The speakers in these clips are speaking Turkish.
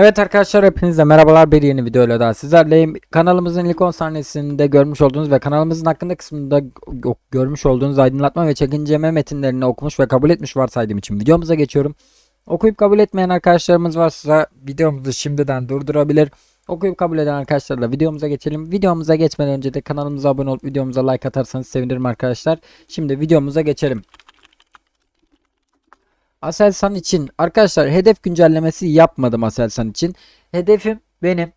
Evet arkadaşlar hepinize merhabalar bir yeni videoyla daha sizlerleyim. Kanalımızın ilk 10 sahnesinde görmüş olduğunuz ve kanalımızın hakkında kısmında görmüş olduğunuz aydınlatma ve çekinceme metinlerini okumuş ve kabul etmiş varsaydığım için videomuza geçiyorum. Okuyup kabul etmeyen arkadaşlarımız varsa videomuzu şimdiden durdurabilir. Okuyup kabul eden arkadaşlarla videomuza geçelim. Videomuza geçmeden önce de kanalımıza abone olup videomuza like atarsanız sevinirim arkadaşlar. Şimdi videomuza geçelim. Aselsan için arkadaşlar hedef güncellemesi yapmadım Aselsan için. Hedefim benim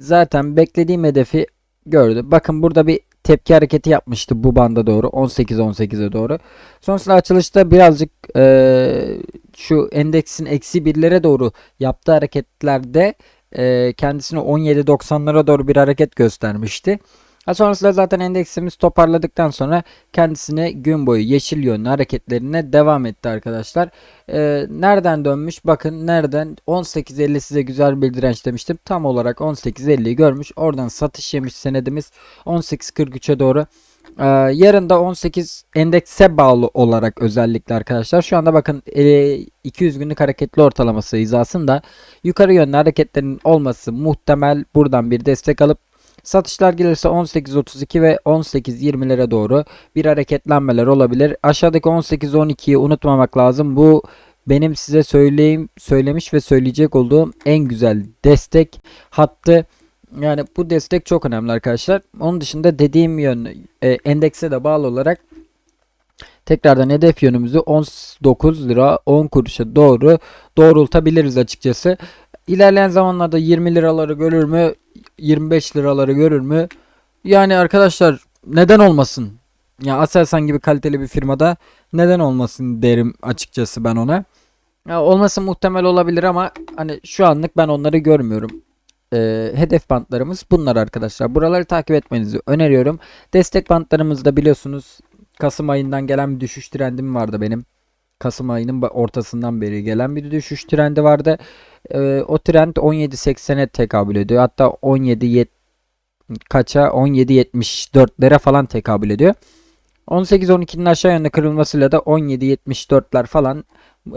zaten beklediğim hedefi gördü. Bakın burada bir tepki hareketi yapmıştı bu banda doğru 18-18'e doğru. Sonrasında açılışta birazcık eee, şu endeksin eksi birlere doğru yaptığı hareketlerde eee, kendisini 17-90'lara doğru bir hareket göstermişti. Sonrasında zaten endeksimiz toparladıktan sonra kendisine gün boyu yeşil yönlü hareketlerine devam etti arkadaşlar. Ee, nereden dönmüş? Bakın nereden? 18.50 size güzel bir direnç demiştim. Tam olarak 18.50'yi görmüş. Oradan satış yemiş senedimiz 18.43'e doğru. Ee, yarın da 18 endekse bağlı olarak özellikle arkadaşlar. Şu anda bakın e, 200 günlük hareketli ortalaması hizasında yukarı yönlü hareketlerin olması muhtemel. Buradan bir destek alıp Satışlar gelirse 18.32 ve 18.20'lere doğru bir hareketlenmeler olabilir. Aşağıdaki 18.12'yi unutmamak lazım. Bu benim size söyleyeyim söylemiş ve söyleyecek olduğum en güzel destek hattı. Yani bu destek çok önemli arkadaşlar. Onun dışında dediğim yön e, endekse de bağlı olarak tekrardan hedef yönümüzü 19 lira 10 kuruşa doğru doğrultabiliriz açıkçası. İlerleyen zamanlarda 20 liraları görür mü? 25 liraları görür mü? Yani arkadaşlar neden olmasın? Ya Aselsan gibi kaliteli bir firmada neden olmasın derim açıkçası ben ona. Ya olması muhtemel olabilir ama hani şu anlık ben onları görmüyorum. Ee, hedef bantlarımız bunlar arkadaşlar. Buraları takip etmenizi öneriyorum. Destek bantlarımızda biliyorsunuz Kasım ayından gelen bir düşüş trendim vardı benim. Kasım ayının ortasından beri gelen bir düşüş trendi vardı. Ee, o trend 17.80'e tekabül ediyor. Hatta 17 yet kaça 17.74'lere falan tekabül ediyor. 18-12'nin aşağı yönde kırılmasıyla da 17.74'ler falan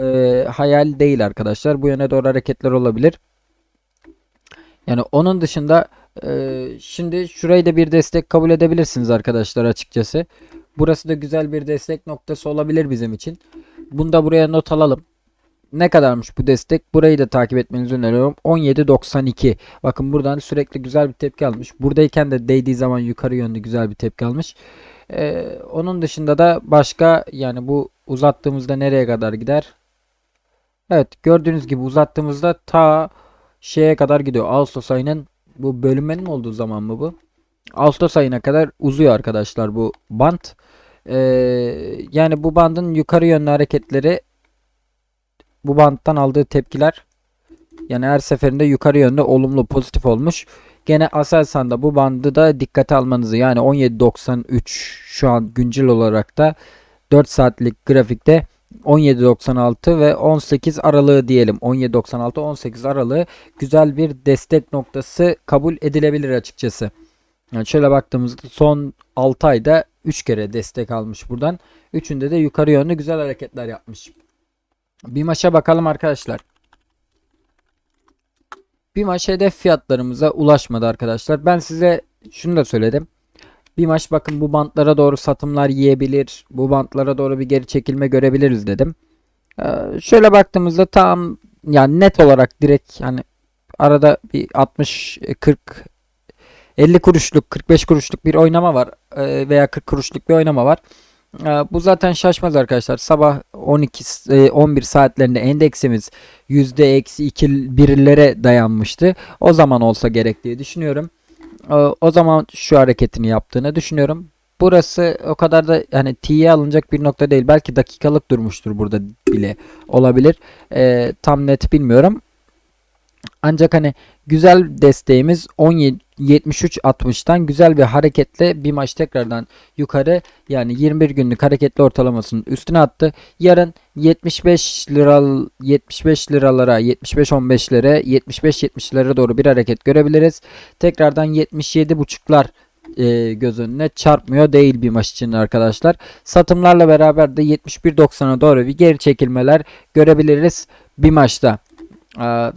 e, hayal değil arkadaşlar. Bu yöne doğru hareketler olabilir. Yani onun dışında e, şimdi şurayı da bir destek kabul edebilirsiniz arkadaşlar açıkçası. Burası da güzel bir destek noktası olabilir bizim için. Bunu da buraya not alalım. Ne kadarmış bu destek? Burayı da takip etmenizi öneriyorum. 17.92. Bakın buradan sürekli güzel bir tepki almış. Buradayken de değdiği zaman yukarı yönlü güzel bir tepki almış. Ee, onun dışında da başka yani bu uzattığımızda nereye kadar gider? Evet gördüğünüz gibi uzattığımızda ta şeye kadar gidiyor. Ağustos ayının bu bölünmenin olduğu zaman mı bu? Ağustos ayına kadar uzuyor arkadaşlar bu bant. Ee, yani bu bandın yukarı yönlü hareketleri bu banttan aldığı tepkiler yani her seferinde yukarı yönde olumlu pozitif olmuş. Gene Aselsan'da bu bandı da dikkate almanızı yani 17.93 şu an güncel olarak da 4 saatlik grafikte 17.96 ve 18 aralığı diyelim 17.96 18 aralığı güzel bir destek noktası kabul edilebilir açıkçası. Yani şöyle baktığımızda son 6 ayda 3 kere destek almış buradan. Üçünde de yukarı yönlü güzel hareketler yapmış. Bir maça bakalım arkadaşlar. Bir maç hedef fiyatlarımıza ulaşmadı arkadaşlar. Ben size şunu da söyledim. Bir maç bakın bu bantlara doğru satımlar yiyebilir. Bu bantlara doğru bir geri çekilme görebiliriz dedim. Ee, şöyle baktığımızda tam yani net olarak direkt yani arada bir 60 40 50 kuruşluk 45 kuruşluk bir oynama var Ee, veya 40 kuruşluk bir oynama var. Ee, Bu zaten şaşmaz arkadaşlar. Sabah 12 s- e, 11 saatlerinde endeksimiz yüzde eksi 2 birlere dayanmıştı. O zaman olsa gerek diye düşünüyorum. O zaman şu hareketini yaptığını düşünüyorum. Burası o kadar da yani T'ye alınacak bir nokta değil. Belki dakikalık durmuştur burada bile olabilir. Ee, tam net bilmiyorum. Ancak hani güzel desteğimiz 17 73.60'tan güzel bir hareketle bir maç tekrardan yukarı yani 21 günlük hareketli ortalamasının üstüne attı. Yarın 75 lira 75 liralara 75 15'lere 75 70'lere doğru bir hareket görebiliriz. Tekrardan 77.5'lar e, göz önüne çarpmıyor değil bir maç için arkadaşlar. Satımlarla beraber de 71.90'a doğru bir geri çekilmeler görebiliriz bir maçta.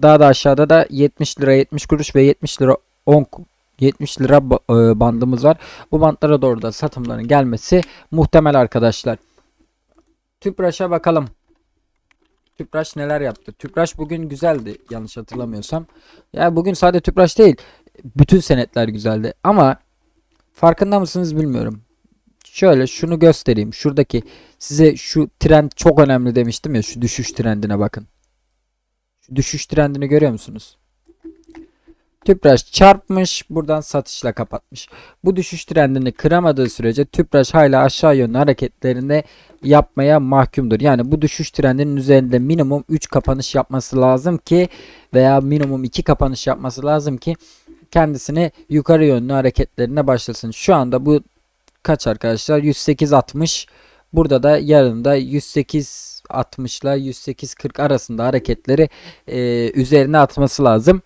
Daha da aşağıda da 70 lira 70 kuruş ve 70 lira 10 ku- 70 lira e, bandımız var. Bu bantlara doğru da satımların gelmesi muhtemel arkadaşlar. Tüpraş'a bakalım. Tüpraş neler yaptı? Tüpraş bugün güzeldi yanlış hatırlamıyorsam. Ya bugün sadece Tüpraş değil. Bütün senetler güzeldi. Ama farkında mısınız bilmiyorum. Şöyle şunu göstereyim. Şuradaki size şu trend çok önemli demiştim ya. Şu düşüş trendine bakın. Şu düşüş trendini görüyor musunuz? Tüpraş çarpmış, buradan satışla kapatmış. Bu düşüş trendini kıramadığı sürece Tüpraş hala aşağı yönlü hareketlerinde yapmaya mahkumdur. Yani bu düşüş trendinin üzerinde minimum 3 kapanış yapması lazım ki veya minimum 2 kapanış yapması lazım ki kendisini yukarı yönlü hareketlerine başlasın. Şu anda bu kaç arkadaşlar? 108.60. Burada da yarında 108.60 ile 108.40 arasında hareketleri e, üzerine atması lazım.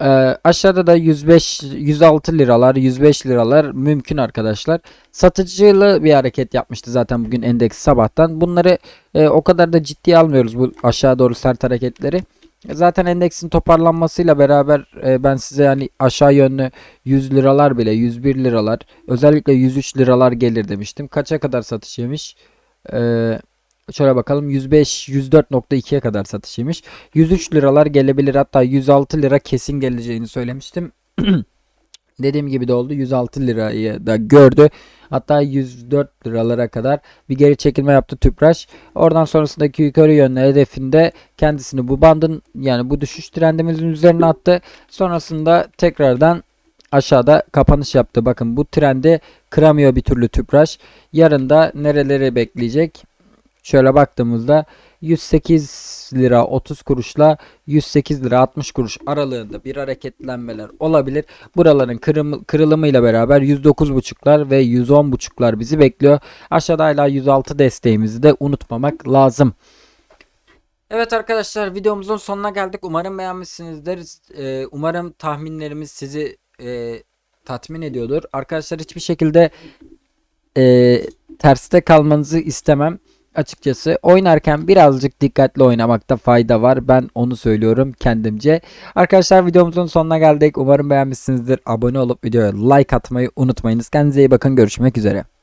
E, aşağıda da 105 106 liralar 105 liralar mümkün arkadaşlar. Satıcılı bir hareket yapmıştı zaten bugün endeks sabahtan. Bunları e, o kadar da ciddiye almıyoruz bu aşağı doğru sert hareketleri. Zaten endeksin toparlanmasıyla beraber e, ben size yani aşağı yönlü 100 liralar bile 101 liralar özellikle 103 liralar gelir demiştim. Kaça kadar satış yemiş? Ee, şöyle bakalım 105 104.2'ye kadar satış yemiş. 103 liralar gelebilir hatta 106 lira kesin geleceğini söylemiştim. Dediğim gibi de oldu. 106 lirayı da gördü. Hatta 104 liralara kadar bir geri çekilme yaptı Tüpraş. Oradan sonrasındaki yukarı yönlü hedefinde kendisini bu bandın yani bu düşüş trendimizin üzerine attı. Sonrasında tekrardan aşağıda kapanış yaptı. Bakın bu trendi kıramıyor bir türlü Tüpraş. Yarın da nereleri bekleyecek? Şöyle baktığımızda 108 lira 30 kuruşla 108 lira 60 kuruş aralığında bir hareketlenmeler olabilir. Buraların kırım, kırılımıyla beraber 109.5'lar ve 110.5'lar bizi bekliyor. Aşağıda hala 106 desteğimizi de unutmamak lazım. Evet arkadaşlar videomuzun sonuna geldik. Umarım beğenmişsinizdir. Ee, umarım tahminlerimiz sizi e, tatmin ediyordur. Arkadaşlar hiçbir şekilde e, terste kalmanızı istemem. Açıkçası oynarken birazcık dikkatli oynamakta fayda var. Ben onu söylüyorum kendimce. Arkadaşlar videomuzun sonuna geldik. Umarım beğenmişsinizdir. Abone olup videoya like atmayı unutmayınız. Kendinize iyi bakın. Görüşmek üzere.